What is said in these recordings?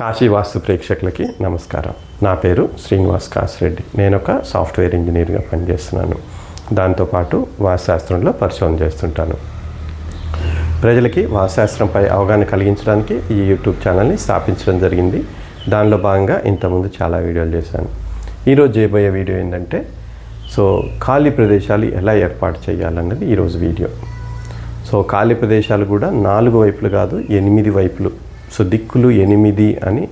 కాశీ వాస్తు ప్రేక్షకులకి నమస్కారం. నా పేరు శ్రీనివాస్ కాసిరెడ్డి నేను ఒక సాఫ్ట్వేర్ ఇంజనీర్గా పనిచేస్తున్నాను. దాంతోపాటు వాస్తుశాస్త్రంలో పరిశోధన చేస్తుంటాను. ప్రజలకి వాస్తుశాస్త్రంపై అవగాహన కలిగించడానికి ఈ యూట్యూబ్ ఛానల్ని స్థాపించడం జరిగింది. దానిలో భాగంగా ఇంతకుముందు చాలా వీడియోలు చేశాను. ఈరోజు చేయబోయే వీడియో ఏంటంటే సో ఖాళీ ప్రదేశాలు ఎలా ఏర్పాటు చేయాలన్నది ఈరోజు వీడియో. సో ఖాళీ ప్రదేశాలు కూడా నాలుగు వైపులు కాదు ఎనిమిది వైపులు సో దిక్కులు ఎనిమిది అని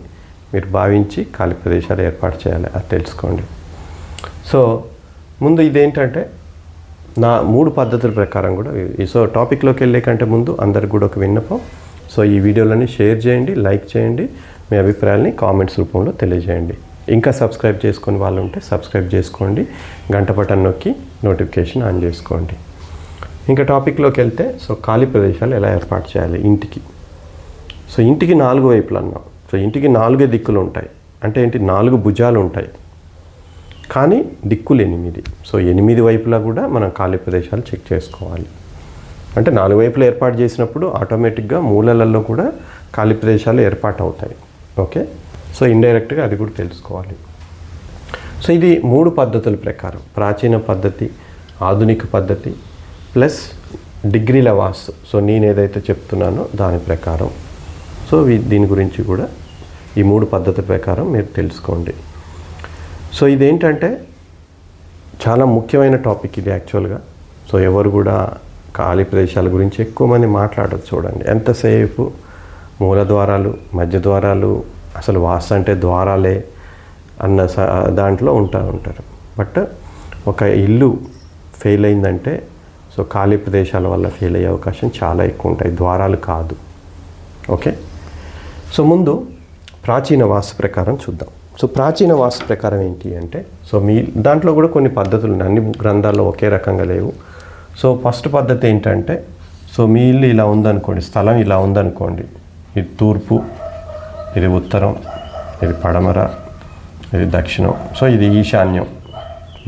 మీరు భావించి ఖాళీ ప్రదేశాలు ఏర్పాటు చేయాలి అది తెలుసుకోండి. సో ముందు ఇదేంటంటే నా మూడు పద్ధతుల ప్రకారం కూడా ఈ- సో టాపిక్లోకి వెళ్ళే కంటే ముందు అందరికి కూడా ఒక విన్నపం. సో ఈ వీడియోలని షేర్ చేయండి లైక్ చేయండి మీ అభిప్రాయాల్ని కామెంట్స్ రూపంలో తెలియజేయండి. ఇంకా సబ్స్క్రైబ్ చేసుకుని వాళ్ళు ఉంటే సబ్స్క్రైబ్ చేసుకోండి గంట బటన్ నొక్కి నోటిఫికేషన్ ఆన్ చేసుకోండి. ఇంకా టాపిక్లోకి వెళ్తే సో ఖాళీ ప్రదేశాలు ఎలా ఏర్పాటు చేయాలి ఇంటికి? సో ఇంటికి నాలుగు వైపులు అన్నాం. సో ఇంటికి నాలుగే దిక్కులు ఉంటాయి. అంటే ఏంటి? నాలుగు భుజాలు ఉంటాయి. కానీ దిక్కులు ఎనిమిది. సో ఎనిమిది వైపులా కూడా మనం ఖాళీ ప్రదేశాలు చెక్ చేసుకోవాలి. అంటే నాలుగు వైపులు ఏర్పాటు చేసినప్పుడు ఆటోమేటిక్గా మూలలలో కూడా ఖాళీ ప్రదేశాలు ఏర్పాటు అవుతాయి ఓకే? సో ఇండైరెక్ట్గా అది కూడా తెలుసుకోవాలి. సో ఇది మూడు పద్ధతుల ప్రకారం. ప్రాచీన పద్ధతి ఆధునిక పద్ధతి ప్లస్ డిగ్రీల వాస్తు. సో నేను ఏదైతే చెప్తున్నానో దాని ప్రకారం. సో దీని గురించి కూడా ఈ మూడు పద్ధతి ప్రకారం మీరు తెలుసుకోండి. సో ఇదేంటంటే చాలా ముఖ్యమైన టాపిక్ ఇది యాక్చువల్గా. సో ఎవరు కూడా ఖాళీ ప్రదేశాల గురించి ఎక్కువ మంది మాట్లాడదు చూడండి. ఎంతసేపు మూల ద్వారాలు మధ్య ద్వారాలు అసలు వాస్తు అంటే ద్వారాలే అన్న స- దాంట్లో ఉంటా ఉంటారు. బట్ ఒక ఇల్లు ఫెయిల్ అయిందంటే సో ఖాళీ ప్రదేశాల వల్ల ఫెయిల్ అయ్యే అవకాశం చాలా ఎక్కువ ఉంటాయి. ద్వారాలు కాదు. ఓకే? సో ముందు ప్రాచీన వాస్తు ప్రకారం చూద్దాం. సో ప్రాచీన వాస్తు ప్రకారం ఏంటి అంటే సో మీ దాంట్లో కూడా కొన్ని పద్ధతులు ఉన్నాయి. అన్ని గ్రంథాల్లో ఒకే రకంగా లేవు. సో ఫస్ట్ పద్ధతి ఏంటంటే సో మీ ఇల్లు ఇలా ఉందనుకోండి స్థలం ఇలా ఉందనుకోండి ఇది తూర్పు ఇది ఉత్తరం ఇది పడమర ఇది దక్షిణం సో ఇది ఈశాన్యం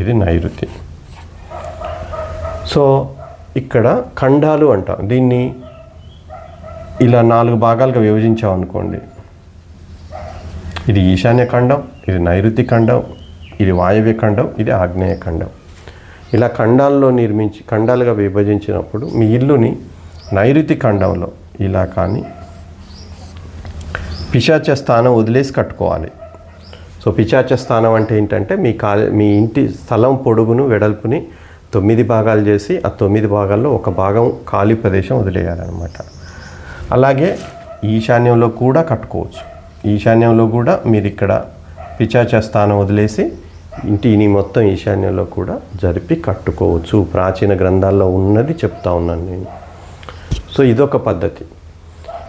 ఇది నైరుతి. సో ఇక్కడ ఖండాలు అంటాం. దీన్ని ఇలా నాలుగు భాగాలుగా విభజించాం అనుకోండి. ఇది ఈశాన్య ఖండం ఇది నైరుతి ఖండం ఇది వాయవ్య ఖండం ఇది ఆగ్నేయ ఖండం. ఇలా ఖండాల్లో నిర్మించి ఖండాలుగా విభజించినప్పుడు మీ ఇల్లుని నైరుతి ఖండంలో ఇలా కానీ పిశాచ స్థానం వదిలేసి కట్టుకోవాలి. సో పిశాచ స్థానం అంటే ఏంటంటే మీ కా మీ ఇంటి స్థలం పొడుగును వెడల్పుని తొమ్మిది భాగాలు చేసి ఆ తొమ్మిది భాగాల్లో ఒక భాగం ఖాళీ ప్రదేశం వదిలేయాలన్నమాట. అలాగే ఈశాన్యంలో కూడా కట్టుకోవచ్చు. ఈశాన్యంలో కూడా మీరు ఇక్కడ పిచాచ స్థానం వదిలేసి ఇంటిని మొత్తం ఈశాన్యంలో కూడా జరిపి కట్టుకోవచ్చు. ప్రాచీన గ్రంథాల్లో ఉన్నది చెప్తా ఉన్నాను నేను. సో ఇదొక పద్ధతి.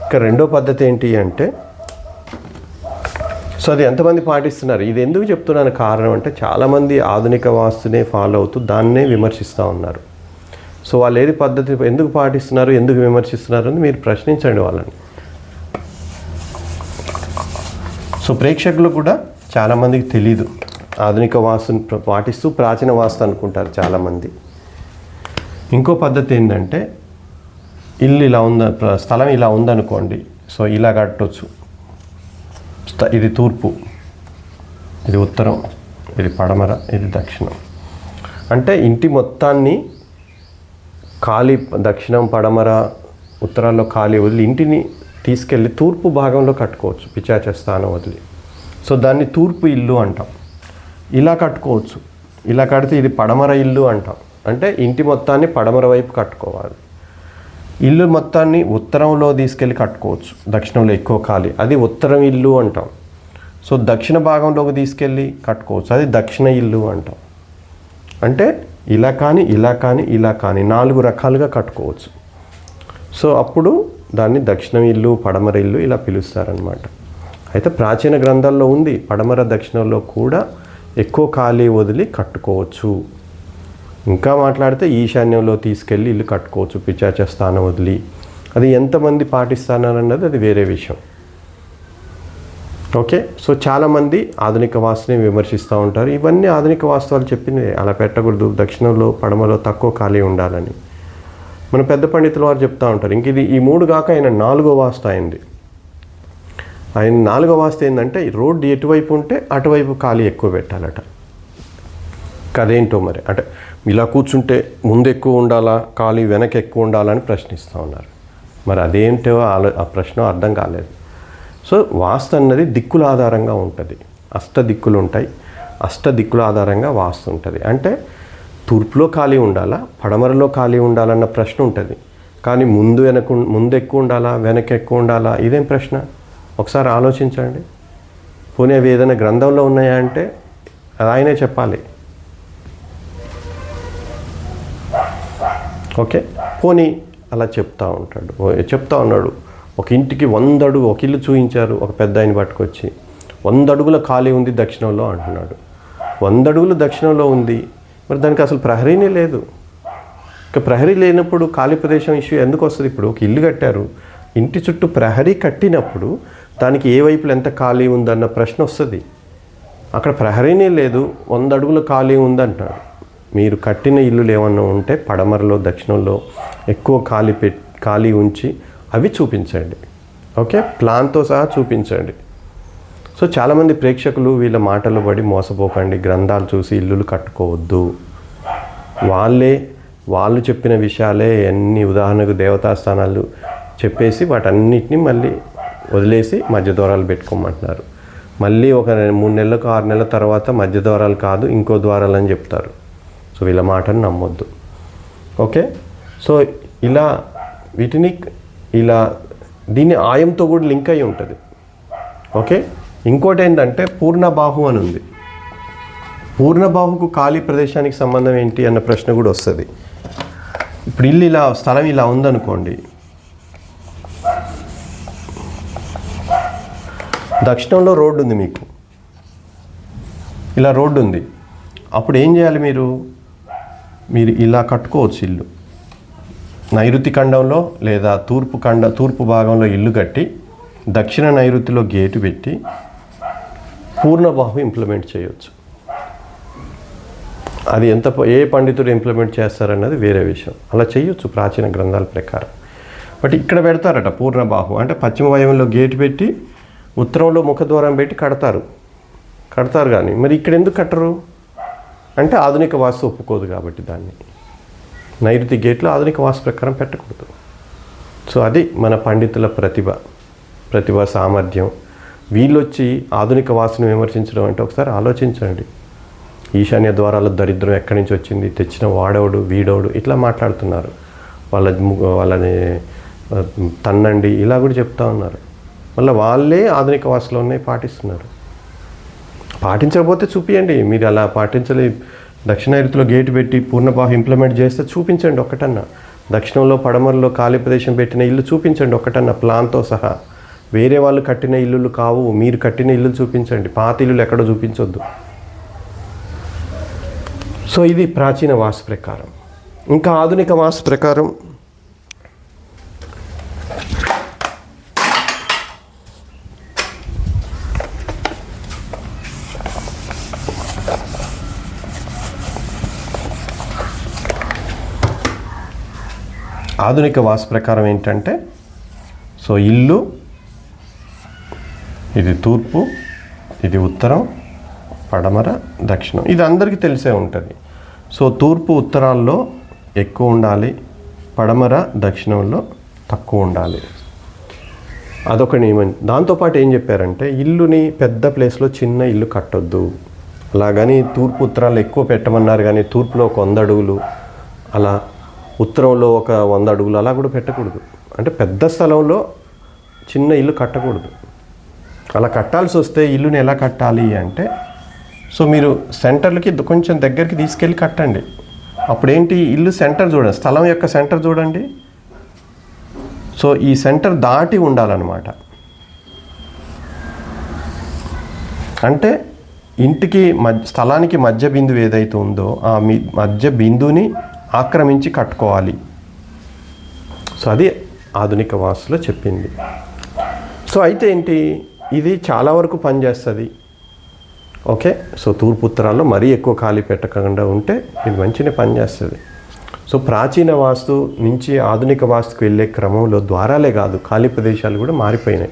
ఇక రెండో పద్ధతి ఏంటి అంటే సో అది ఎంతమంది పాటిస్తున్నారు? ఇది ఎందుకు చెప్తున్నాను కారణం అంటే చాలామంది ఆధునిక వాస్తునే ఫాలో అవుతూ దాన్నే విమర్శిస్తూ ఉన్నారు. సో వాళ్ళు ఏది పద్ధతి ఎందుకు పాటిస్తున్నారు ఎందుకు విమర్శిస్తున్నారు అని మీరు ప్రశ్నించండి వాళ్ళని. సో ప్రేక్షకులు కూడా చాలామందికి తెలీదు. ఆధునిక వాస్తుని పాటిస్తూ ప్రాచీన వాస్తు అనుకుంటారు చాలామంది. ఇంకో పద్ధతి ఏంటంటే ఇల్లు ఇలా ఉంద స్థలం ఇలా ఉందనుకోండి సో ఇలా కట్టొచ్చు. ఇది తూర్పు ఇది ఉత్తరం ఇది పడమర ఇది దక్షిణం. అంటే ఇంటి మొత్తాన్ని ఖాళీ దక్షిణం పడమర ఉత్తరాల్లో ఖాళీ వదిలి ఇంటిని తీసుకెళ్ళి తూర్పు భాగంలో కట్టుకోవచ్చు పిచాచ స్థానం వదిలి. సో దాన్ని తూర్పు ఇల్లు అంటాం. ఇలా కట్టుకోవచ్చు. ఇలా కడితే ఇది పడమర ఇల్లు అంటాం. అంటే ఇంటి మొత్తాన్ని పడమర వైపు కట్టుకోవాలి. ఇల్లు మొత్తాన్ని ఉత్తరంలో తీసుకెళ్ళి కట్టుకోవచ్చు. దక్షిణంలో ఎక్కువ ఖాళీ. అది ఉత్తరం ఇల్లు అంటాం. సో దక్షిణ భాగంలోకి తీసుకెళ్ళి కట్టుకోవచ్చు. అది దక్షిణ ఇల్లు అంటాం. అంటే ఇలా కానీ ఇలా కానీ ఇలా కానీ నాలుగు రకాలుగా కట్టుకోవచ్చు. సో అప్పుడు దాన్ని దక్షిణం ఇల్లు పడమర ఇల్లు ఇలా పిలుస్తారనమాట అయితే ప్రాచీన గ్రంథాల్లో ఉంది పడమర దక్షిణంలో కూడా ఎక్కువ ఖాళీ వదిలి కట్టుకోవచ్చు. ఇంకా మాట్లాడితే ఈశాన్యంలో తీసుకెళ్ళి ఇల్లు కట్టుకోవచ్చు పిచాచ స్థానం వదిలి. అది ఎంతమంది పాటిస్తానన్నది అది వేరే విషయం. ఓకే? సో చాలామంది ఆధునిక వాస్తుని విమర్శిస్తూ ఉంటారు. ఇవన్నీ ఆధునిక వాస్తవాలు చెప్పింది అలా పెట్టకూడదు దక్షిణంలో పడమలో తక్కువ ఖాళీ ఉండాలని. మన పెద్ద పండితుల వారు చెప్తూ ఉంటారు ఇంక ఇది ఈ మూడు కాక ఆయన నాలుగో వాస్తు అయింది. ఆయన నాలుగో వాస్తు ఏంటంటే రోడ్డు ఎటువైపు ఉంటే అటువైపు ఖాళీ ఎక్కువ పెట్టాలట. కదేంటో మరి? అంటే ఇలా కూర్చుంటే ముందు ఎక్కువ ఉండాలా ఖాళీ వెనక ఎక్కువ ఉండాలని ప్రశ్నిస్తూ ఉన్నారు. మరి అదేంటో ఆలో ఆ ప్రశ్న అర్థం కాలేదు. సో వాస్తు అన్నది దిక్కుల ఆధారంగా ఉంటుంది. అష్ట దిక్కులు ఉంటాయి. అష్ట దిక్కుల ఆధారంగా వాస్తు ఉంటుంది. అంటే తూర్పులో ఖాళీ ఉండాలా? పడమరలో ఖాళీ ఉండాలన్న ప్రశ్న ఉంటుంది. కానీ ముందు వెనక ముందు ఎక్కువ ఉండాలా? వెనక ఎక్కువ ఉండాలా? ఇదేం ప్రశ్న? ఒకసారి ఆలోచించండి. పోనీ అవి ఏదైనా గ్రంథంలో ఉన్నాయా అంటే అది ఆయనే చెప్పాలి. ఓకే? పోనీ అలా చెప్తా ఉంటాడు. ఓ- చెప్తా ఉన్నాడు. ఒక ఇంటికి వంద అడుగు ఒక ఇల్లు చూపించారు ఒక పెద్ద ఆయన పట్టుకొచ్చి. వంద అడుగుల ఖాళీ ఉంది దక్షిణంలో అంటున్నాడు. వంద అడుగులు దక్షిణంలో ఉంది. మరి దానికి అసలు ప్రహరీనే లేదు. ఇక ప్రహరీ లేనప్పుడు ఖాళీ ప్రదేశం ఇష్యూ ఎందుకు వస్తుంది? ఇప్పుడు ఒక ఇల్లు కట్టారు. ఇంటి చుట్టూ ప్రహరీ కట్టినప్పుడు దానికి ఏ వైపులో ఎంత ఖాళీ ఉందన్న ప్రశ్న వస్తుంది. అక్కడ ప్రహరీనే లేదు. వంద అడుగుల ఖాళీ ఉందంటాడు. మీరు కట్టిన ఇల్లులు ఏమన్నా ఉంటే పడమరలో దక్షిణంలో ఎక్కువ ఖాళీ పెట్టి ఖాళీ ఉంచి అవి చూపించండి. ఓకే? ప్లాన్తో సహా చూపించండి. సో చాలామంది ప్రేక్షకులు వీళ్ళ మాటలు పడి మోసపోకండి. గ్రంథాలు చూసి ఇల్లులు కట్టుకోవద్దు. వాళ్ళే వాళ్ళు చెప్పిన విషయాలే ఎన్ని ఉదాహరణకు దేవతాస్థానాలు చెప్పేసి వాటన్నిటిని మళ్ళీ వదిలేసి మధ్య ద్వారాలు పెట్టుకోమంటున్నారు. మళ్ళీ ఒక మూడు నెలలకు ఆరు నెలల తర్వాత మధ్య ద్వారాలు కాదు ఇంకో ద్వారాలు అని చెప్తారు. సో వీళ్ళ మాటను నమ్మొద్దు. ఓకే? సో ఇలా వీటిని ఇలా దీన్ని ఆయంతో కూడా లింక్ అయి ఉంటుంది. ఓకే? ఇంకోటి ఏంటంటే పూర్ణబాహు అని ఉంది. పూర్ణబాహుకు ఖాళీ ప్రదేశానికి సంబంధం ఏంటి అన్న ప్రశ్న కూడా వస్తుంది. ఇప్పుడు ఇల్లు ఇలా స్థలం ఇలా ఉందనుకోండి. దక్షిణంలో రోడ్డు ఉంది మీకు. ఇలా రోడ్డు ఉంది. అప్పుడు ఏం చేయాలి మీరు? మీరు ఇలా కట్టుకోవచ్చు ఇల్లు. నైరుతి ఖండంలో లేదా తూర్పు ఖండ తూర్పు భాగంలో ఇల్లు కట్టి దక్షిణ నైరుతిలో గేటు పెట్టి పూర్ణబాహు ఇంప్లిమెంట్ చేయొచ్చు. అది ఎంత ఏ పండితుడు ఇంప్లిమెంట్ చేస్తారన్నది వేరే విషయం. అలా చేయొచ్చు ప్రాచీన గ్రంథాల ప్రకారం. బట్ ఇక్కడ పెడతారట పూర్ణబాహు అంటే పశ్చిమ వయంలో గేటు పెట్టి ఉత్తరంలో ముఖద్వారం పెట్టి కడతారు. కడతారు కానీ మరి ఇక్కడ ఎందుకు కట్టరు? అంటే ఆధునిక వాస్తు ఒప్పుకోదు కాబట్టి దాన్ని. నైరుతి గేట్లో ఆధునిక వాస్తు ప్రకారం పెట్టకూడదు. సో అది మన పండితుల ప్రతిభ ప్రతిభ సామర్థ్యం. వీళ్ళొచ్చి ఆధునిక వాసును విమర్శించడం అంటే ఒకసారి ఆలోచించండి. ఈశాన్య ద్వారాల దరిద్రం ఎక్కడి నుంచి వచ్చింది? తెచ్చిన వాడోడు వీడోడు ఇట్లా మాట్లాడుతున్నారు. వాళ్ళ ము- వాళ్ళని తన్నండి ఇలా కూడా చెప్తా ఉన్నారు. మళ్ళీ వాళ్ళే ఆధునిక వాసులోనే పాటిస్తున్నారు. పాటించకపోతే చూపియండి. మీరు అలా పాటించలే దక్షిణ గేటు పెట్టి పూర్ణబాహు ఇంప్లిమెంట్ చేస్తే చూపించండి ఒక్కటన్నా. దక్షిణంలో పడమరలో ఖాళీ ప్రదేశం పెట్టిన ఇల్లు చూపించండి ఒక్కటన్నా ప్లాన్తో సహా. వేరే వాళ్ళు కట్టిన ఇల్లులు కావు మీరు కట్టిన ఇల్లు చూపించండి. పాత ఇల్లులు ఎక్కడో చూపించొద్దు. సో ఇది ప్రాచీన వాస్తు ప్రకారం. ఇంకా ఆధునిక వాస్తు ప్రకారం ఆధునిక వాస్తు ప్రకారం ఏంటంటే సో ఇల్లు ఇది తూర్పు ఇది ఉత్తరం పడమర దక్షిణం. ఇది అందరికీ తెలిసే ఉంటుంది. సో తూర్పు ఉత్తరాల్లో ఎక్కువ ఉండాలి పడమర దక్షిణంలో తక్కువ ఉండాలి. అదొక నియమం. దాంతోపాటు ఏం చెప్పారంటే ఇల్లుని పెద్ద ప్లేస్లో చిన్న ఇల్లు కట్టొద్దు. అలాగని తూర్పు ఉత్తరాలు ఎక్కువ పెట్టమన్నారు కానీ తూర్పులో ఒక వంద అడుగులు అలా ఉత్తరంలో ఒక వంద అడుగులు అలా కూడా పెట్టకూడదు. అంటే పెద్ద స్థలంలో చిన్న ఇల్లు కట్టకూడదు. అలా కట్టాల్సి వస్తే ఇల్లుని ఎలా కట్టాలి అంటే సో మీరు సెంటర్లకి కొంచెం దగ్గరికి తీసుకెళ్ళి కట్టండి. అప్పుడేంటి ఇల్లు సెంటర్ చూడండి స్థలం యొక్క సెంటర్ చూడండి. సో ఈ సెంటర్ దాటి ఉండాలన్నమాట. అంటే ఇంటికి మధ్య స్థలానికి మధ్య బిందువు ఏదైతే ఉందో ఆ మీ మధ్య బిందువుని ఆక్రమించి కట్టుకోవాలి. సో అది ఆధునిక వాస్తులో చెప్పింది. సో అయితే ఏంటి? ఇది చాలా వరకు పనిచేస్తుంది. ఓకే? సో తూర్పు ఉత్తరాల్లో మరీ ఎక్కువ ఖాళీ పెట్టకుండా ఉంటే ఇది మంచిగా పనిచేస్తుంది. సో ప్రాచీన వాస్తు నుంచి ఆధునిక వాస్తుకు వెళ్ళే క్రమంలో ద్వారాలే కాదు ఖాళీ ప్రదేశాలు కూడా మారిపోయినాయి.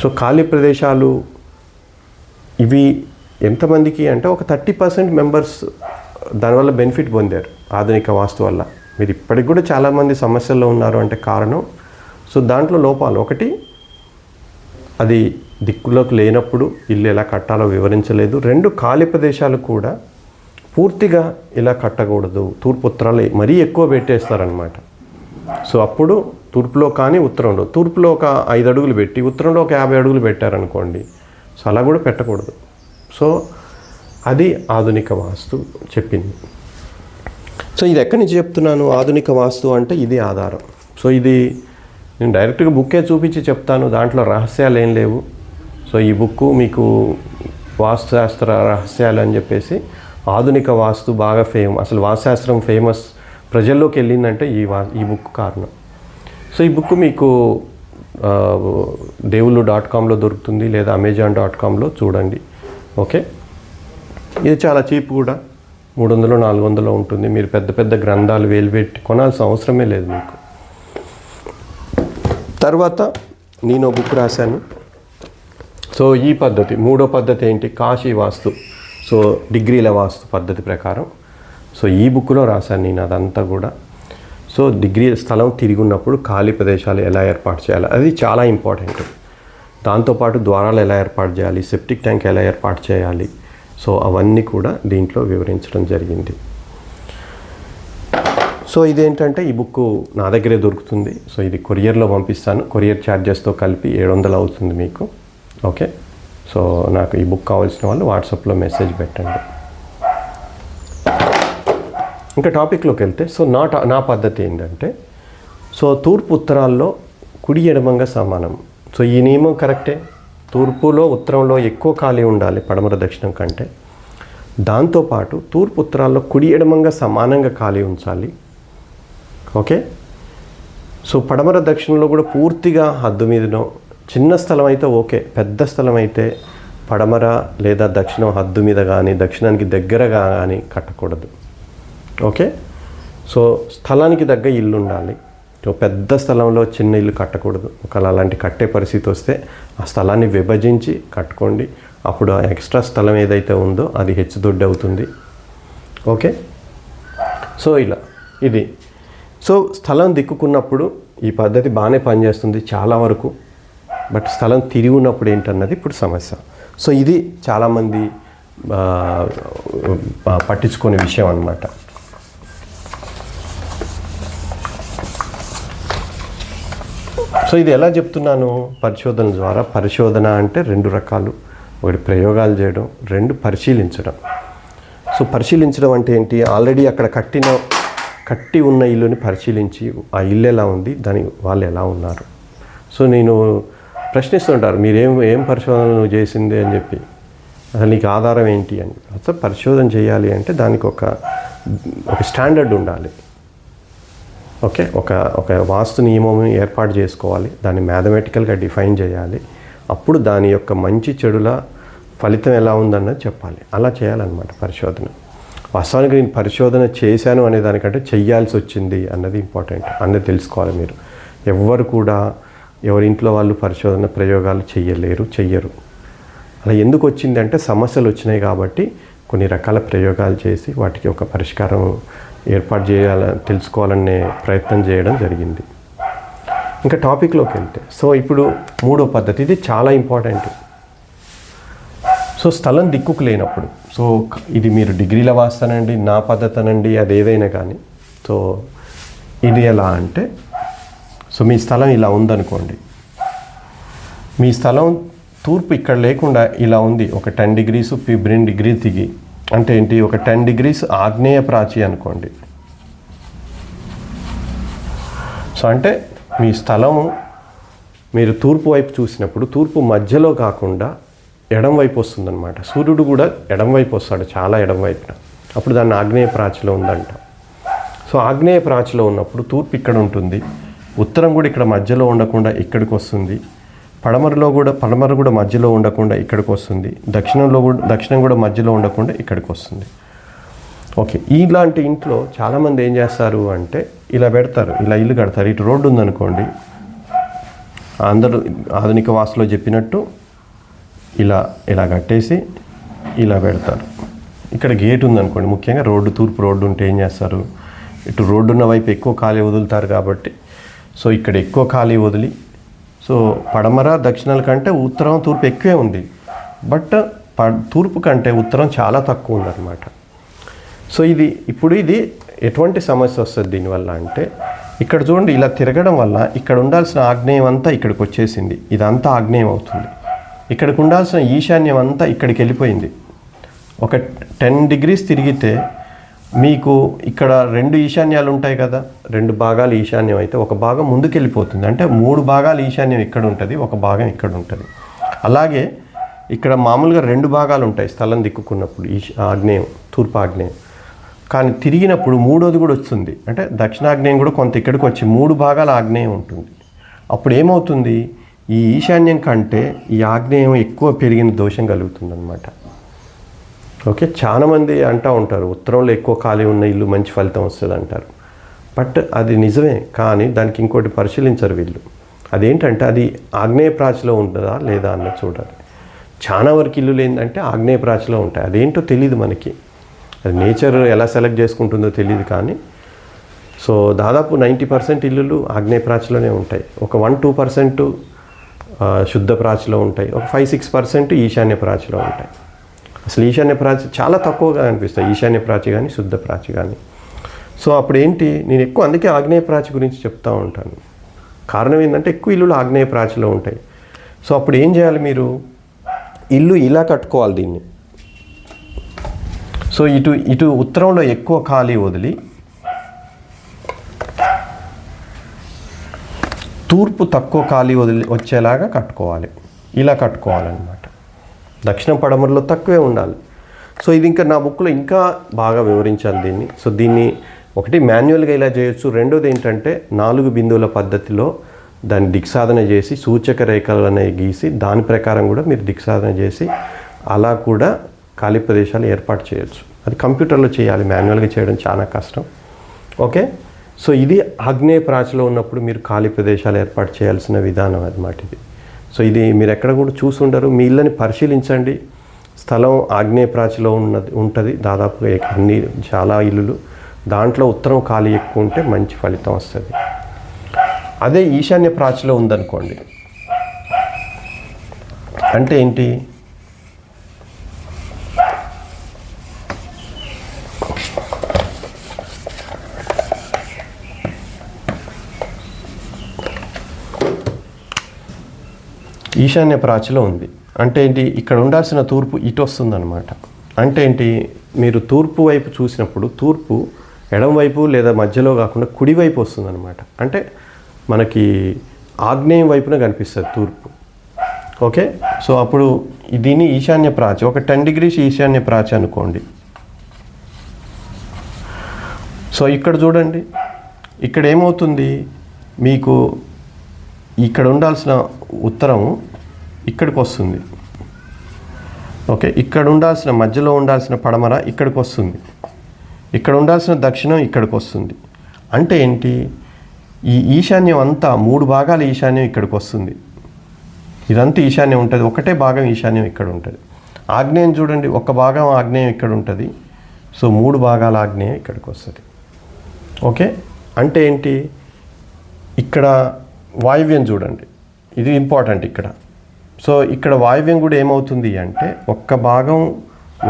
సో ఖాళీ ప్రదేశాలు ఇవి ఎంతమందికి అంటే ఒక థర్టీ పర్సెంట్ మెంబర్స్ దానివల్ల బెనిఫిట్ పొందారు ఆధునిక వాస్తు వల్ల. మీరు ఇప్పటికి కూడా చాలామంది సమస్యల్లో ఉన్నారు అంటే కారణం. సో దాంట్లో లోపాలు. ఒకటి అది దిక్కులోకి లేనప్పుడు ఇల్లు ఎలా కట్టాలో వివరించలేదు. రెండు ఖాళీ ప్రదేశాలు కూడా పూర్తిగా ఇలా కట్టకూడదు. తూర్పు ఉత్తరాలు మరీ ఎక్కువ పెట్టేస్తారనమాట సో అప్పుడు తూర్పులో కానీ ఉత్తరంలో తూర్పులో ఒక ఐదు అడుగులు పెట్టి ఉత్తరంలో ఒక యాభై అడుగులు పెట్టారనుకోండి. సో అలా కూడా పెట్టకూడదు. సో అది ఆధునిక వాస్తు చెప్పింది. సో ఇది ఎక్కడి నుంచి చెప్తున్నాను? ఆధునిక వాస్తు అంటే ఇది ఆధారం. సో ఇది నేను డైరెక్ట్గా బుక్కే చూపించి చెప్తాను. దాంట్లో రహస్యాలు ఏం లేవు. సో ఈ బుక్ మీకు వాస్తుశాస్త్ర రహస్యాలు అని చెప్పేసి ఆధునిక వాస్తు బాగా ఫేమ్ అసలు వాస్తుశాస్త్రం ఫేమస్ ప్రజల్లోకి వెళ్ళిందంటే ఈ వా ఈ బుక్ కారణం. సో ఈ బుక్ మీకు దేవుళ్ళు డాట్ కామ్లో దొరుకుతుంది లేదా అమెజాన్ డాట్ కామ్లో చూడండి. ఓకే? ఇది చాలా చీప్ కూడా. మూడు వందలు నాలుగు వందలు ఉంటుంది. మీరు పెద్ద పెద్ద గ్రంథాలు వేలు పెట్టి కొనాల్సిన అవసరమే లేదు మీకు. తర్వాత నేను బుక్ రాశాను. సో ఈ పద్ధతి మూడో పద్ధతి ఏంటి? కాశీ వాస్తు. సో డిగ్రీల వాస్తు పద్ధతి ప్రకారం. సో ఈ బుక్లో రాశాను నేను అదంతా కూడా. సో డిగ్రీ స్థలం తిరిగి ఉన్నప్పుడు ఖాళీ ప్రదేశాలు ఎలా ఏర్పాటు చేయాలి? అది చాలా ఇంపార్టెంట్. దాంతోపాటు ద్వారాలు ఎలా ఏర్పాటు చేయాలి? సెప్టిక్ ట్యాంక్ ఎలా ఏర్పాటు చేయాలి? సో అవన్నీ కూడా దీంట్లో వివరించడం జరిగింది. సో ఇదేంటంటే ఈ బుక్ నా దగ్గరే దొరుకుతుంది. సో ఇది కొరియర్లో పంపిస్తాను. కొరియర్ ఛార్జెస్తో కలిపి ఏడు వందలు అవుతుంది మీకు. ఓకే? సో నాకు ఈ బుక్ కావాల్సిన వాళ్ళు వాట్సాప్లో మెసేజ్ పెట్టండి. ఇంకా టాపిక్లోకి వెళ్తే సో నా టా- నా పద్ధతి ఏంటంటే సో తూర్పు ఉత్తరాల్లో కుడి ఎడమంగా సమానం. సో ఈ నియమం కరెక్టే? తూర్పులో ఉత్తరంలో ఎక్కువ ఖాళీ ఉండాలి పడమర దక్షిణం కంటే. దాంతోపాటు తూర్పు ఉత్తరాల్లో కుడి ఎడమంగా సమానంగా ఖాళీ ఉంచాలి. ఓకే? సో పడమర దక్షిణంలో కూడా పూర్తిగా హద్దు మీదనో చిన్న స్థలం అయితే ఓకే పెద్ద స్థలం అయితే పడమర లేదా దక్షిణం హద్దు మీద కానీ దక్షిణానికి దగ్గరగా కానీ కట్టకూడదు. ఓకే? సో స్థలానికి తగ్గ ఇల్లు ఉండాలి పెద్ద స్థలంలో చిన్న ఇల్లు కట్టకూడదు. ఒకవేళ అలాంటి కట్టే పరిస్థితి వస్తే ఆ స్థలాన్ని విభజించి కట్టుకోండి. అప్పుడు ఆ ఎక్స్ట్రా స్థలం ఏదైతే ఉందో అది హెచ్చుదొడ్డి అవుతుంది. ఓకే? సో ఇలా. ఇది. సో స్థలం దిక్కుకున్నప్పుడు ఈ పద్ధతి బాగానే పనిచేస్తుంది చాలా వరకు. బట్ స్థలం తిరిగి ఉన్నప్పుడు ఏంటన్నది ఇప్పుడు సమస్య. సో ఇది చాలామంది పట్టించుకునే విషయం అన్నమాట. సో ఇది ఎలా చెప్తున్నాను? పరిశోధన ద్వారా. పరిశోధన అంటే రెండు రకాలు. ఒకటి ప్రయోగాలు చేయడం రెండు పరిశీలించడం. సో పరిశీలించడం అంటే ఏంటి? ఆల్రెడీ అక్కడ కట్టిన కట్టి ఉన్న ఇల్లుని పరిశీలించి ఆ ఇల్లు ఎలా ఉంది? దాని వాళ్ళు ఎలా ఉన్నారు? సో నేను ప్రశ్నిస్తుంటారు మీరేం ఏం పరిశోధన నువ్వు చేసింది? అని చెప్పి. అసలు నీకు ఆధారం ఏంటి? అని. అసలు పరిశోధన చేయాలి అంటే దానికి ఒక ఒక స్టాండర్డ్ ఉండాలి. ఓకే ఒక ఒక వాస్తు నియమం ఏర్పాటు చేసుకోవాలి దాన్ని మ్యాథమెటికల్గా డిఫైన్ చేయాలి. అప్పుడు దాని యొక్క మంచి చెడుల ఫలితం ఎలా ఉందన్నది చెప్పాలి. అలా చేయాలన్నమాట పరిశోధన. వాస్తవానికి నేను పరిశోధన చేశాను అనే దానికంటే చెయ్యాల్సి వచ్చింది అన్నది ఇంపార్టెంట్ అన్నది తెలుసుకోవాలి మీరు. ఎవ్వరు కూడా ఎవరింట్లో వాళ్ళు పరిశోధన ప్రయోగాలు చేయలేరు చెయ్యరు. అలా ఎందుకు వచ్చింది అంటే సమస్యలు వచ్చినాయి కాబట్టి కొన్ని రకాల ప్రయోగాలు చేసి వాటికి ఒక పరిష్కారం ఏర్పాటు చేయాల తెలుసుకోవాలనే ప్రయత్నం చేయడం జరిగింది. ఇంకా టాపిక్లోకి వెళ్తే సో ఇప్పుడు మూడో పద్ధతి ఇది చాలా ఇంపార్టెంట్. సో స్థలం దిక్కుకు లేనప్పుడు సో ఇది మీరు డిగ్రీల వాస్తానండి నా పద్ధతనండి అది ఏదైనా కానీ సో ఇది ఎలా అంటే సో మీ స్థలం ఇలా ఉందనుకోండి. మీ స్థలం తూర్పు ఇక్కడ లేకుండా ఇలా ఉంది. ఒక టెన్ డిగ్రీస్ ఫిఫ్టీన్ డిగ్రీ దిగి అంటే ఏంటి? ఒక టెన్ డిగ్రీస్ ఆగ్నేయ ప్రాచి అనుకోండి. సో అంటే మీ స్థలము మీరు తూర్పు వైపు చూసినప్పుడు తూర్పు మధ్యలో కాకుండా ఎడం వైపు వస్తుందన్నమాట. సూర్యుడు కూడా ఎడం వైపు వస్తాడు చాలా ఎడం వైపున. అప్పుడు దాన్ని ఆగ్నేయ ప్రాచిలో ఉందంట. సో ఆగ్నేయ ప్రాచిలో ఉన్నప్పుడు తూర్పు ఇక్కడ ఉంటుంది ఉత్తరం కూడా ఇక్కడ మధ్యలో ఉండకుండా ఇక్కడికి వస్తుంది. పడమరలో కూడా పడమర కూడా మధ్యలో ఉండకుండా ఇక్కడికి వస్తుంది. దక్షిణంలో కూడా దక్షిణం కూడా మధ్యలో ఉండకుండా ఇక్కడికి వస్తుంది. ఓకే ఇలాంటి ఇంట్లో చాలామంది ఏం చేస్తారు అంటే ఇలా పెడతారు ఇలా ఇల్లు కడతారు. ఇటు రోడ్డు ఉందనుకోండి అందరూ ఆధునిక వాసులో చెప్పినట్టు ఇలా ఇలా కట్టేసి ఇలా పెడతారు. ఇక్కడ గేట్ ఉందనుకోండి ముఖ్యంగా రోడ్డు తూర్పు రోడ్డు ఉంటే ఏం చేస్తారు? ఇటు రోడ్డున్న వైపు ఎక్కువ ఖాళీ వదులుతారు కాబట్టి సో ఇక్కడ ఎక్కువ ఖాళీ వదిలి సో పడమర దక్షిణాల కంటే ఉత్తరం తూర్పు ఎక్కువే ఉంది. బట్ ప తూర్పు కంటే ఉత్తరం చాలా తక్కువ ఉందన్నమాట. సో ఇది ఇప్పుడు ఇది ఎటువంటి సమస్య వస్తుంది దీనివల్ల అంటే ఇక్కడ చూడండి ఇలా తిరగడం వల్ల ఇక్కడ ఉండాల్సిన ఆగ్నేయం అంతా ఇక్కడికి వచ్చేసింది. ఇదంతా ఆగ్నేయం అవుతుంది. ఇక్కడికి ఉండాల్సిన ఈశాన్యం అంతా ఇక్కడికి వెళ్ళిపోయింది. ఒక టెన్ డిగ్రీస్ తిరిగితే మీకు ఇక్కడ రెండు ఈశాన్యాలు ఉంటాయి కదా రెండు భాగాలు ఈశాన్యం అయితే ఒక భాగం ముందుకెళ్ళిపోతుంది. అంటే మూడు భాగాలు ఈశాన్యం ఇక్కడ ఉంటుంది ఒక భాగం ఇక్కడ ఉంటుంది. అలాగే ఇక్కడ మామూలుగా రెండు భాగాలు ఉంటాయి స్థలం దిక్కుకున్నప్పుడు ఈశ ఆగ్నేయం తూర్పు ఆగ్నేయం. కానీ తిరిగినప్పుడు మూడోది కూడా వస్తుంది. అంటే దక్షిణాగ్నేయం కూడా కొంత ఇక్కడికి వచ్చి మూడు భాగాల ఆగ్నేయం ఉంటుంది. అప్పుడు ఏమవుతుంది? ఈ ఈశాన్యం కంటే ఈ ఆగ్నేయం ఎక్కువ పెరిగిన దోషం కలుగుతుంది అనమాట ఓకే చాలామంది అంటూ ఉంటారు ఉత్తరంలో ఎక్కువ ఖాళీ ఉన్న ఇల్లు మంచి ఫలితం వస్తుంది అంటారు. బట్ అది నిజమే కానీ దానికి ఇంకోటి పరిశీలించరు వీళ్ళు. అదేంటంటే అది ఆగ్నేయ ప్రాచిలో ఉంటుందా లేదా అన్నది చూడాలి. చాలా వరకు ఇల్లులు ఏంటంటే ఆగ్నేయ ప్రాచిలో ఉంటాయి. అదేంటో తెలియదు మనకి. అది నేచర్ ఎలా సెలెక్ట్ చేసుకుంటుందో తెలియదు కానీ. సో దాదాపు నైంటీ పర్సెంట్ ఇల్లులు ఆగ్నేయ ప్రాచిలోనే ఉంటాయి. ఒక వన్ టూ పర్సెంట్ శుద్ధ ప్రాచిలో ఉంటాయి. ఒక ఫైవ్ సిక్స్ పర్సెంట్ ఈశాన్య ప్రాచిలో ఉంటాయి. అసలు ఈశాన్య ప్రాచి చాలా తక్కువగా అనిపిస్తాయి. ఈశాన్య ప్రాచి కానీ శుద్ధ ప్రాచి కానీ సో అప్పుడు ఏంటి నేను ఎక్కువ అందుకే ఆగ్నేయ ప్రాచి గురించి చెప్తా ఉంటాను. కారణం ఏంటంటే ఎక్కువ ఇల్లులు ఆగ్నేయ ప్రాచిలో ఉంటాయి. సో అప్పుడు ఏం చేయాలి మీరు? ఇల్లు ఇలా కట్టుకోవాలి దీన్ని. సో ఇటు ఇటు ఉత్తరంలో ఎక్కువ ఖాళీ వదిలి తూర్పు తక్కువ ఖాళీ వదిలి వచ్చేలాగా కట్టుకోవాలి. ఇలా కట్టుకోవాలన్నమాట. దక్షిణ పడమరలో తక్కువే ఉండాలి. సో ఇది ఇంకా నా బుక్లో ఇంకా బాగా వివరించాలి దీన్ని. సో దీన్ని ఒకటి మాన్యువల్గా ఇలా చేయొచ్చు. రెండోది ఏంటంటే నాలుగు బిందువుల పద్ధతిలో దాన్ని దిక్సాధన చేసి సూచక రేఖలు అనేవి గీసి దాని ప్రకారం కూడా మీరు దిక్సాధన చేసి అలా కూడా ఖాళీ ప్రదేశాలు ఏర్పాటు చేయొచ్చు. అది కంప్యూటర్లో చేయాలి. మాన్యువల్గా చేయడం చాలా కష్టం. ఓకే? సో ఇది ఆగ్నేయ ప్రాచిలో ఉన్నప్పుడు మీరు ఖాళీ ప్రదేశాలు ఏర్పాటు చేయాల్సిన విధానం అనమాట ఇది. సో ఇది మీరు ఎక్కడ కూడా చూసుండరు. మీ ఇళ్ళని పరిశీలించండి. స్థలం ఆగ్నేయ ప్రాచిలో ఉన్నది ఉంటుంది. దాదాపుగా అన్ని చాలా ఇల్లులు. దాంట్లో ఉత్తరం ఖాళీ ఎక్కువ ఉంటే మంచి ఫలితం వస్తుంది. అదే ఈశాన్య ప్రాచిలో ఉందనుకోండి. అంటే ఏంటి? ఈశాన్య ప్రాచిలో ఉంది. అంటే ఏంటి? ఇక్కడ ఉండాల్సిన తూర్పు ఇటు వస్తుందన్నమాట. అంటే ఏంటి? మీరు తూర్పు వైపు చూసినప్పుడు తూర్పు ఎడం వైపు లేదా మధ్యలో కాకుండా కుడివైపు వస్తుందన్నమాట. అంటే మనకి ఆగ్నేయం వైపున కనిపిస్తుంది తూర్పు. ఓకే? సో అప్పుడు దీన్ని ఈశాన్య ప్రాచి ఒక టెన్ డిగ్రీస్ ఈశాన్య ప్రాచి అనుకోండి. సో ఇక్కడ చూడండి. ఇక్కడ ఏమవుతుంది? మీకు ఇక్కడ ఉండాల్సిన ఉత్తరం ఇక్కడికి వస్తుంది ఓకే ఇక్కడ ఉండాల్సిన మధ్యలో ఉండాల్సిన పడమర ఇక్కడికి వస్తుంది ఇక్కడ ఉండాల్సిన దక్షిణం ఇక్కడికి వస్తుంది అంటే ఏంటి? ఈ ఈశాన్యం అంతా మూడు భాగాల ఈశాన్యం ఇక్కడికి వస్తుంది ఇదంతా ఈశాన్యం ఉంటుంది ఒకటే భాగం ఈశాన్యం ఇక్కడ ఉంటుంది ఆగ్నేయం చూడండి ఒక భాగం ఆగ్నేయం ఇక్కడ ఉంటుంది సో మూడు భాగాల ఆగ్నేయం ఇక్కడికి వస్తుంది ఓకే? అంటే ఏంటి? ఇక్కడ వాయువ్యం చూడండి. ఇది ఇంపార్టెంట్ ఇక్కడ. సో ఇక్కడ వాయవ్యం కూడా ఏమవుతుంది అంటే ఒక్క భాగం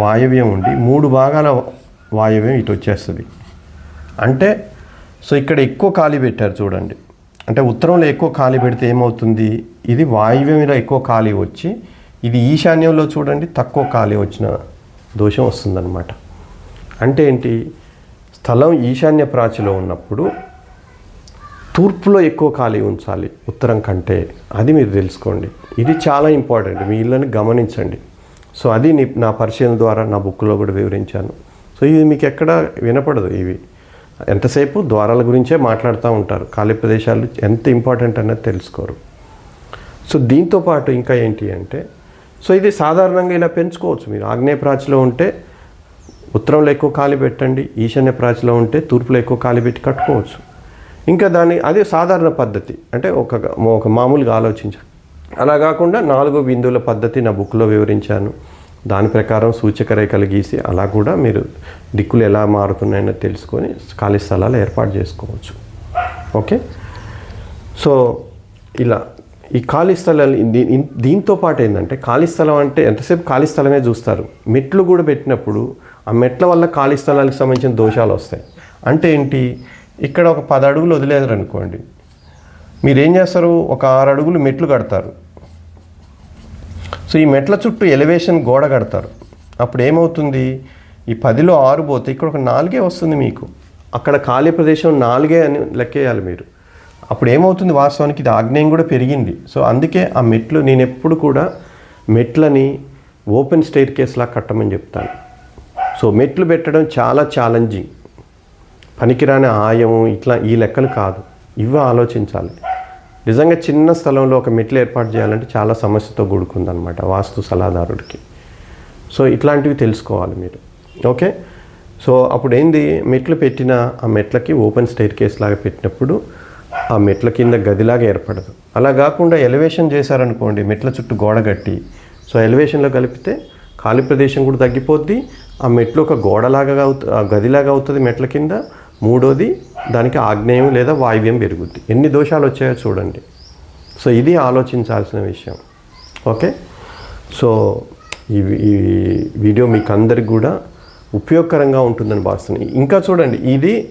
వాయవ్యం ఉండి మూడు భాగాల వాయవ్యం ఇటు వచ్చేస్తుంది. అంటే సో ఇక్కడ ఎక్కువ ఖాళీ పెట్టారు చూడండి. అంటే ఉత్తరంలో ఎక్కువ ఖాళీ పెడితే ఏమవుతుంది? ఇది వాయువ్యంలో ఎక్కువ ఖాళీ వచ్చి ఇది ఈశాన్యంలో చూడండి తక్కువ ఖాళీ వచ్చిన దోషం వస్తుందన్నమాట. అంటే ఏంటి? స్థలం ఈశాన్య ప్రాచిలో ఉన్నప్పుడు తూర్పులో ఎక్కువ ఖాళీ ఉంచాలి ఉత్తరం కంటే. అది మీరు తెలుసుకోండి. ఇది చాలా ఇంపార్టెంట్. మీ ఇళ్ళని గమనించండి. సో అది నీ నా పరిశీలన ద్వారా నా బుక్లో కూడా వివరించాను. సో ఇది మీకు ఎక్కడ వినపడదు ఇవి. ఎంతసేపు ద్వారాల గురించే మాట్లాడుతూ ఉంటారు. ఖాళీ ప్రదేశాలు ఎంత ఇంపార్టెంట్ అనేది తెలుసుకోరు. సో దీంతో పాటు ఇంకా ఏంటి అంటే సో ఇది సాధారణంగా ఇలా పెంచుకోవచ్చు. మీరు ఆగ్నేయ ప్రాచిలో ఉంటే ఉత్తరంలో ఎక్కువ ఖాళీ పెట్టండి. ఈశాన్య ప్రాచిలో ఉంటే తూర్పులో ఎక్కువ ఖాళీ పెట్టి కట్టుకోవచ్చు. ఇంకా దాన్ని అది సాధారణ పద్ధతి అంటే ఒక ఒక మామూలుగా ఆలోచించాను అలా కాకుండా నాలుగు బిందువుల పద్ధతి నా బుక్లో వివరించాను. దాని ప్రకారం సూచక రేఖలు గీసి అలా కూడా మీరు దిక్కులు ఎలా మారుతున్నాయో తెలుసుకొని ఖాళీ స్థలాలు ఏర్పాటు చేసుకోవచ్చు. ఓకే? సో ఇలా ఈ ఖాళీ స్థలాలు దీంతో పాటు ఏంటంటే ఖాళీ స్థలం అంటే ఎంతసేపు ఖాళీ స్థలమే చూస్తారు. మెట్లు కూడా పెట్టినప్పుడు ఆ మెట్ల వల్ల ఖాళీ స్థలాలకు సంబంధించిన దోషాలు వస్తాయి. అంటే ఏంటి? ఇక్కడ ఒక పది అడుగులు వదిలేరు అనుకోండి మీరు ఏం చేస్తారు? ఒక ఆరు అడుగులు మెట్లు కడతారు. సో ఈ మెట్ల చుట్టూ ఎలివేషన్ గోడ కడతారు. అప్పుడు ఏమవుతుంది? ఈ పదిలో ఆరు పోతే ఇక్కడ ఒక నాలుగే వస్తుంది మీకు. అక్కడ ఖాళీ ప్రదేశం నాలుగే అని లెక్కేయాలి మీరు. అప్పుడు ఏమవుతుంది? వాస్తవానికి ఇది ఆగ్నేయం కూడా పెరిగింది. సో అందుకే ఆ మెట్లు నేను ఎప్పుడు కూడా మెట్లని ఓపెన్ స్టేర్ కేసులా కట్టమని చెప్తాను. సో మెట్లు పెట్టడం చాలా ఛాలెంజింగ్ పనికిరాని ఆయం ఇట్లా ఈ లెక్కలు కాదు. ఇవి ఆలోచించాలి. నిజంగా చిన్న స్థలంలో ఒక మెట్లు ఏర్పాటు చేయాలంటే చాలా సమస్యతో కూడుకుందనమాట వాస్తు సలహాదారుడికి. సో ఇట్లాంటివి తెలుసుకోవాలి మీరు. ఓకే? సో అప్పుడు ఏంది మెట్లు పెట్టిన ఆ మెట్లకి ఓపెన్ స్టైర్ కేస్ లాగా పెట్టినప్పుడు ఆ మెట్ల కింద గదిలాగా ఏర్పడదు. అలా కాకుండా ఎలివేషన్ చేశారనుకోండి మెట్ల చుట్టూ గోడ కట్టి సో ఎలివేషన్లో కలిపితే ఖాళీ ప్రదేశం కూడా తగ్గిపోద్ది. ఆ మెట్లు ఒక గోడలాగా అవుతు ఆ గదిలాగా అవుతుంది మెట్ల కింద. మూడోది దానికి ఆగ్నేయం లేదా వాయువ్యం పెరుగుద్ది. ఎన్ని దోషాలు వచ్చాయో చూడండి. సో ఇది ఆలోచించాల్సిన విషయం. ఓకే? సో ఈ ఈ వీడియో మీకు అందరికి కూడా ఉపయోగకరంగా ఉంటుందని భావిస్తున్నాను. ఇంకా చూడండి ఇది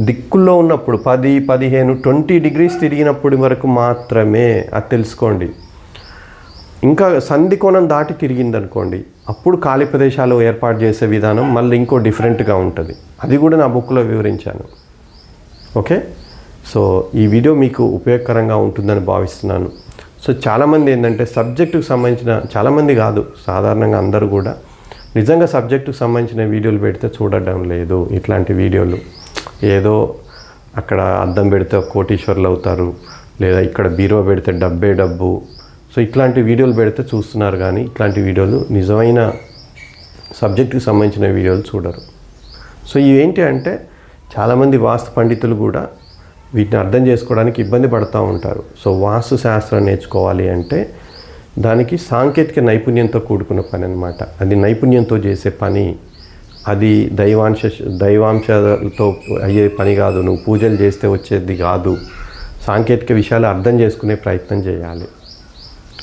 దిక్కుల్లో ఉన్నప్పుడు పది పదిహేను ట్వంటీ డిగ్రీస్ తిరిగినప్పుడు వరకు మాత్రమే అది తెలుసుకోండి. ఇంకా సంధి కోణం దాటి తిరిగింది అనుకోండి అప్పుడు ఖాళీ ప్రదేశాలు ఏర్పాటు చేసే విధానం మళ్ళీ ఇంకో డిఫరెంట్గా ఉంటుంది. అది కూడా నా బుక్లో వివరించాను. ఓకే? సో ఈ వీడియో మీకు ఉపయోగకరంగా ఉంటుందని భావిస్తున్నాను. సో చాలామంది ఏంటంటే సబ్జెక్టుకు సంబంధించిన చాలామంది కాదు సాధారణంగా అందరూ కూడా నిజంగా సబ్జెక్టుకు సంబంధించిన వీడియోలు పెడితే చూడడం లేదు. ఇట్లాంటి వీడియోలు. ఏదో అక్కడ అద్దం పెడితే కోటీశ్వర్లు అవుతారు లేదా ఇక్కడ బీరో పెడితే డబ్బే డబ్బు సో ఇట్లాంటి వీడియోలు పెడితే చూస్తున్నారు కానీ ఇట్లాంటి వీడియోలు నిజమైన సబ్జెక్టుకి సంబంధించిన వీడియోలు చూడరు. సో ఇవేంటి అంటే చాలామంది వాస్తు పండితులు కూడా వీటిని అర్థం చేసుకోవడానికి ఇబ్బంది పడుతూ ఉంటారు. సో వాస్తు శాస్త్రం నేర్చుకోవాలి అంటే దానికి సాంకేతిక నైపుణ్యంతో కూడుకున్న పని అనమాట అది నైపుణ్యంతో చేసే పని. అది దైవాంశ దైవాంశతో అయ్యే పని కాదు. నువ్వు పూజలు చేస్తే వచ్చేది కాదు. సాంకేతిక విషయాలు అర్థం చేసుకునే ప్రయత్నం చేయాలి.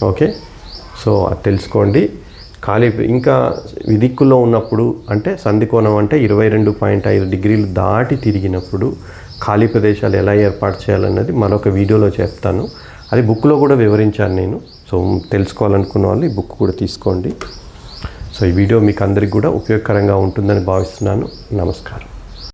ఓకే? సో అది తెలుసుకోండి. ఖాళీ ఇంకా విదిక్కులో ఉన్నప్పుడు అంటే సంధికోణం అంటే ఇరవై రెండు పాయింట్ ఐదు డిగ్రీలు దాటి తిరిగినప్పుడు ఖాళీ ప్రదేశాలు ఎలా ఏర్పాటు చేయాలన్నది మరొక వీడియోలో చెప్తాను. అది బుక్లో కూడా వివరించాను నేను. సో తెలుసుకోవాలనుకున్న వాళ్ళు ఈ బుక్ కూడా తీసుకోండి. సో ఈ వీడియో మీకు అందరికి కూడా ఉపయోగకరంగా ఉంటుందని భావిస్తున్నాను. నమస్కారం.